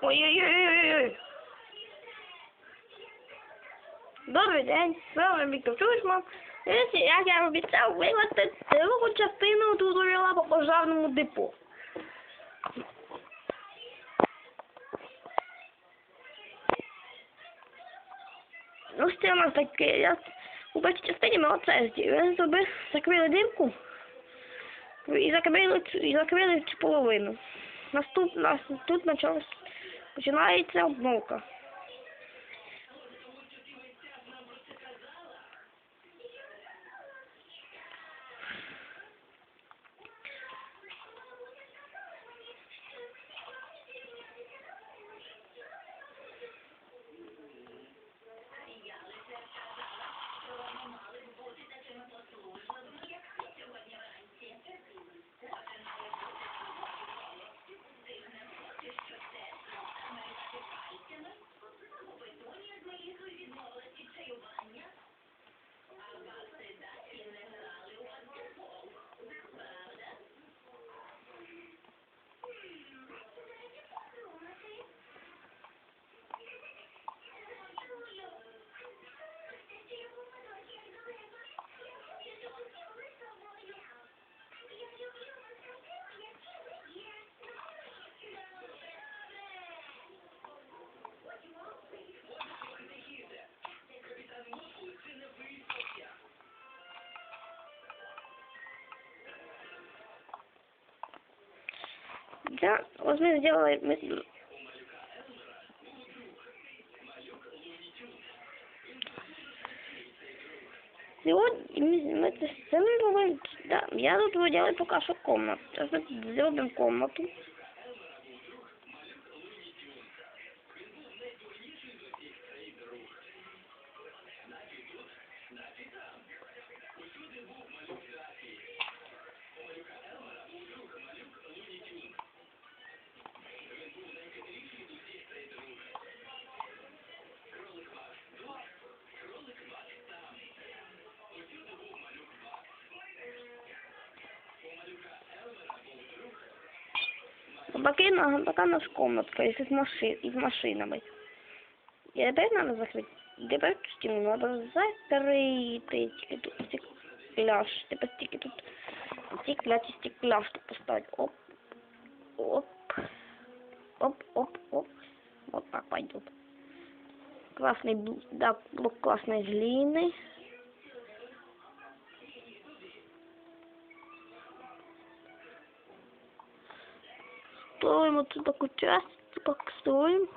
Ой-ой-ой-ой-ой. Добрий день, з вами Віктор Чушман. Як я обіцяв виглати другу частину туторіала по пожарному депо. Ну, що у нас таке? Я у першій частині ми оце зробили. зробили, закрили дирку і закрили, і закрили цю половину. Наступна, тут De nós é um nunca. Да, вот мы сделали... Мы... Сегодня мы, мы это сами будем... Да, я тут буду делать пока что комнату. Сейчас мы сделаем комнату. Бакина, пока наша комнатка, если с, машин, и с машинами. И опять надо закрыть. Теперь стену надо закрыть. Тільки тут стекляш. Тепер тільки тут стекляч і стекляш тут поставить. Оп. Оп. Оп, оп, оп. Вот так пойдет. Классный, бл- да, блок классной глины. Строим вот тут такую часть, типа строим.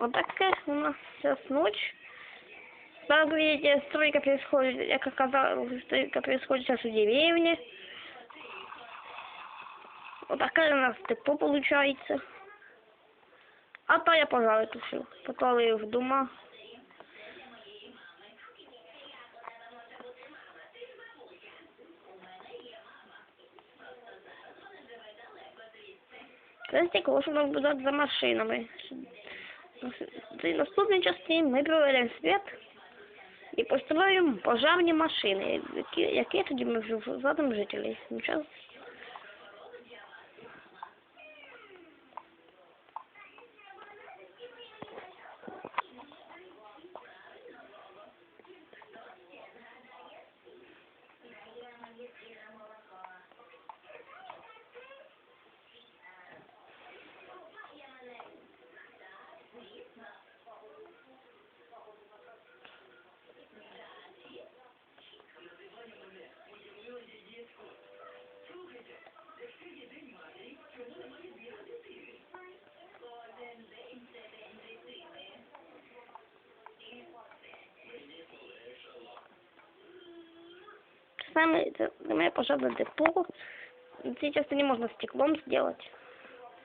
Вот такая у нас сейчас ночь. Видите, стройка происходит, как оказалось, стройка происходит сейчас в деревне. Вот такая у нас депо получается. А то я пожары тушил, попалив дома. Це стекло, що наблюдати за машинами. В наступній частині ми проведемо світ і построїмо пожарні машини, які, які тоді ми вже задом жителей. Саме це моє пожарне депо. В цій частині можна стеклом зробити.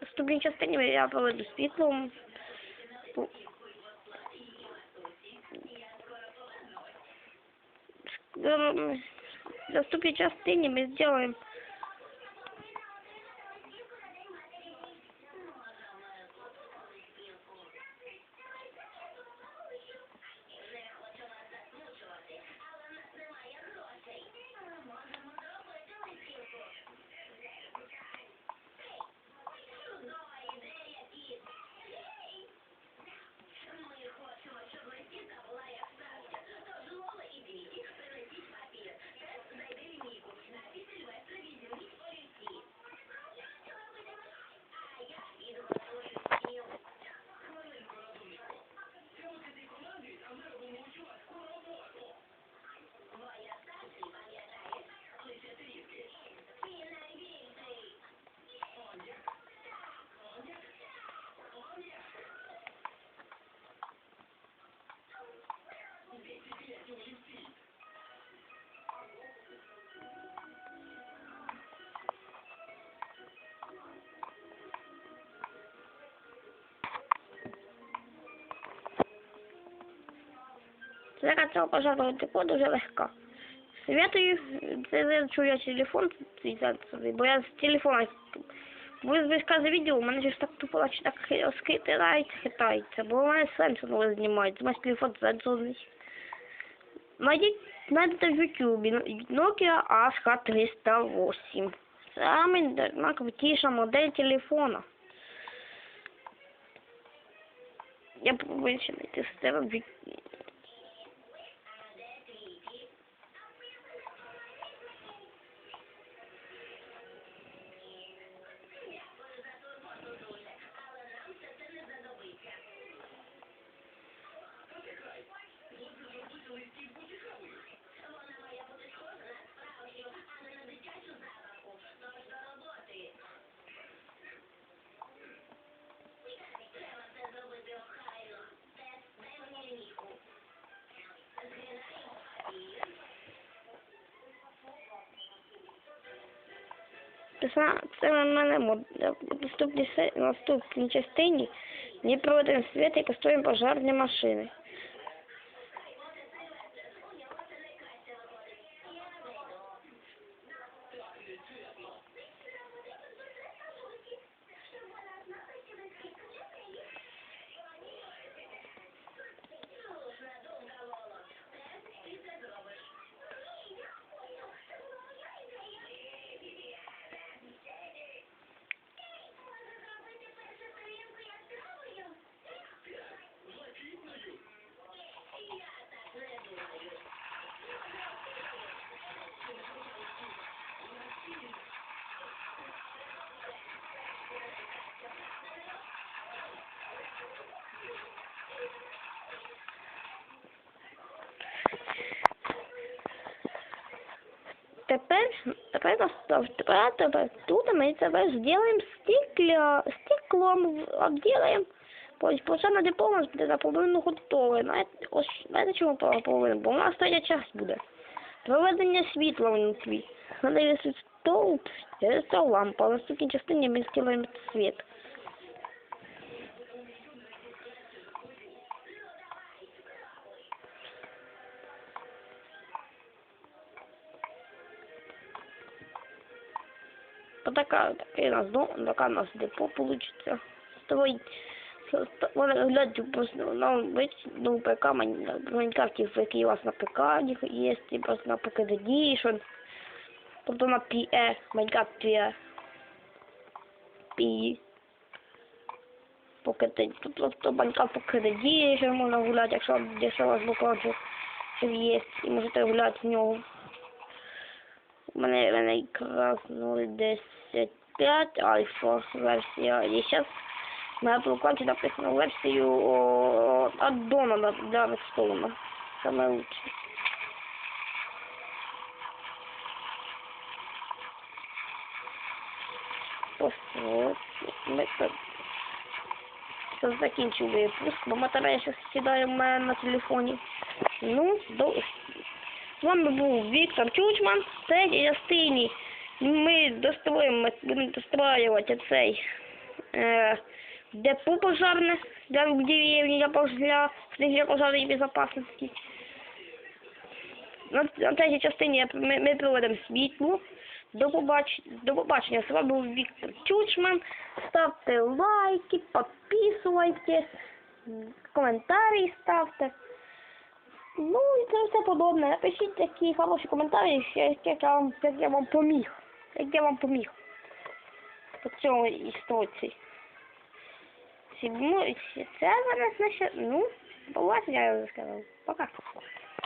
В наступній частині я проведу світлом. Пу- Ем, в наступній частині ми зробимо Зараз цього пожарного депо дуже легка. Советую, це я телефон, бо я з телефона, ви з відео, у мене ж так тупо наче так скитається, хитається, бо у мене не знімається, у мене телефон сенсорний. Найдіть, знайдете в Ютубі Nokia ASH308. Саме найкрутіша модель телефона. Я попробую ще знайти з тебе в Це, на мене мод- в наступній, частині ми проводимо світ і кастуємо пожарні машини. Тепер, тепер настав, тепер, тепер тут ми тебе зробимо стекля, стеклом, пожарна депо у нас буде наполовину готове. Знаєте, ось, знаєте чому наполовину? Бо у нас третя часть буде. Проведення світла внутрі. Надо висить стовп, це лампа. А в наступній частині ми скидаємо світ. Такая у нас дом, такая у нас депо получится. Строить, вона глядь, просто нам весь ну, ПК, в Майнкрафті, який у вас на ПК є, і просто на ПК Edition, тобто на PE, Майнкрафт PE, PE, Pocket, тобто Майнкрафт Pocket Edition можна гуляти, якщо, якщо у вас буквально є, і можете гуляти в нього. У мене, в мене якраз 0.10.5 альфа версія. І зараз на Apple Class написано версію о, аддона для, для Redstone. Саме лучше. Ми це, це закінчив випуск, бо батарея зараз сідає в мене на телефоні. Ну, до, вами був Віктор Чучман. В третій частині ми достроїмо, будемо достроювати цей е, депо пожарне для деревні, для, для, для пожарної на, на третій частині ми, ми проведемо світло. До, побач... До побачення. З вами був Віктор Чучман. Ставте лайки, підписуйтесь, коментарі ставте. Ну і це все подобне. Напишіть такі хороші коментарі, як я вам, як я вам поміг. Як я вам поміг. По цьому істоці. Ну, це мене значить, ну, побачення, я вже сказав. Пока.